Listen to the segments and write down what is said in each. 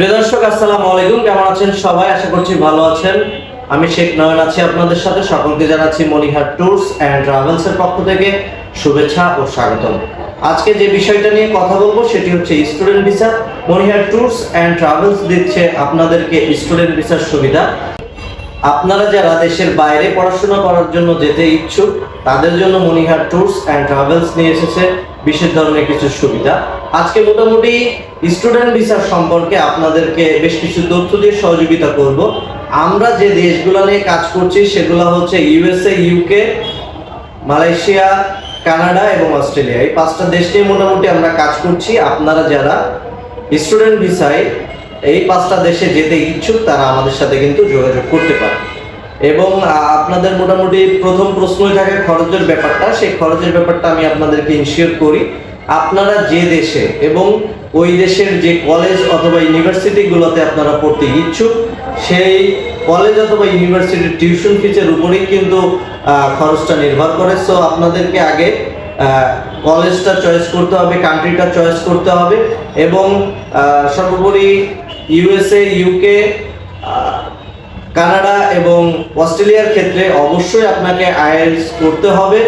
প্রিয় দর্শক, আসসালামু আলাইকুম। কেমন আছেন সবাই? আশা করছি ভালো আছেন। আমি শেখ নয়ন আছি আপনাদের সাথে। সকলকে জানাচ্ছি মনিহার ট্যুরস অ্যান্ড ট্রাভেলস এর পক্ষ থেকে শুভেচ্ছা ও স্বাগতম। আজকে যে বিষয়টা নিয়ে কথা বলব সেটি হচ্ছে student visa. Monihar tours and travels দিচ্ছে আপনাদেরকে স্টুডেন্ট ভিসার সুবিধা। আপনারা যারা দেশের বাইরে পড়াশোনা করার জন্য যেতে ইচ্ছুক, তাদের জন্য মনিহার ট্যুরস অ্যান্ড ট্রাভেলস নিয়ে এসেছে বিশেষ ধরনের কিছু সুবিধা। আজকে মোটামুটি স্টুডেন্ট ভিসার সম্পর্কে আপনাদেরকে বেশ কিছু তথ্য দিয়ে সহযোগিতা করব। আমরা যে দেশগুলো নিয়ে কাজ করছি, সেগুলো হচ্ছে ইউএসএ, ইউকে, মালয়েশিয়া, কানাডা এবং অস্ট্রেলিয়া। এই পাঁচটা দেশ নিয়ে মোটামুটি আমরা কাজ করছি। আপনারা যারা স্টুডেন্ট ভিসায় এই পাঁচটা দেশে যেতে ইচ্ছুক, তারা আমাদের সাথে কিন্তু যোগাযোগ করতে পারে। এবং আপনাদের মোটামুটি প্রথম প্রশ্নই থাকে খরচের ব্যাপারটা। সেই খরচের ব্যাপারটা আমি আপনাদেরকে ইনশিওর করি। আপনারা যে দেশে এবং ওই দেশের যে কলেজ অথবা ইউনিভার্সিটিগুলোতে আপনারা পড়তে ইচ্ছুক, সেই কলেজ অথবা ইউনিভার্সিটির টিউশন ফিজের উপরেই কিন্তু খরচটা নির্ভর করে। সো আপনাদেরকে আগে কলেজটা চয়েস করতে হবে কান্ট্রিটা চয়েস করতে হবে এবং সর্বোপরি ইউএসএ ইউকে কানাডা এবং অস্ট্রেলিয়ার ক্ষেত্রে অবশ্যই আপনাকে আইএলস করতে হবে।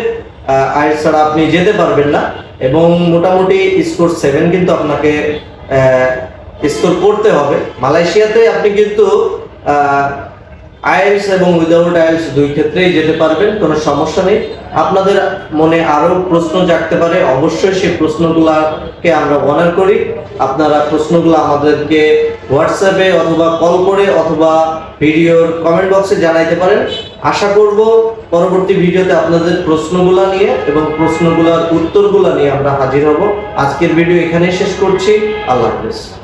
আইএলস ছাড়া আপনি যেতে পারবেন না। এবং মোটামুটি স্কোর সেভেন কিন্তু আপনাকে স্কোর করতে হবে। মালয়েশিয়াতে আপনি কিন্তু আয়েলস এবং উইদাউট আয়েলস দুই ক্ষেত্রেই যেতে পারবেন, কোনো সমস্যা নেই। আপনাদের মনে আরও প্রশ্ন জাগতে পারে, অবশ্যই সেই প্রশ্নগুলাকে আমরা অনার করি। আপনারা প্রশ্নগুলো আমাদেরকে হোয়াটসঅ্যাপে অথবা কল করে অথবা ভিডিওর কমেন্ট বক্সে জানাইতে পারেন। আশা করব পরবর্তী ভিডিওতে আপনাদের প্রশ্নগুলো নিয়ে এবং প্রশ্নগুলোর উত্তরগুলো নিয়ে আমরা হাজির হব। আজকের ভিডিও এখানেই শেষ করছি। আল্লাহ হাফেজ।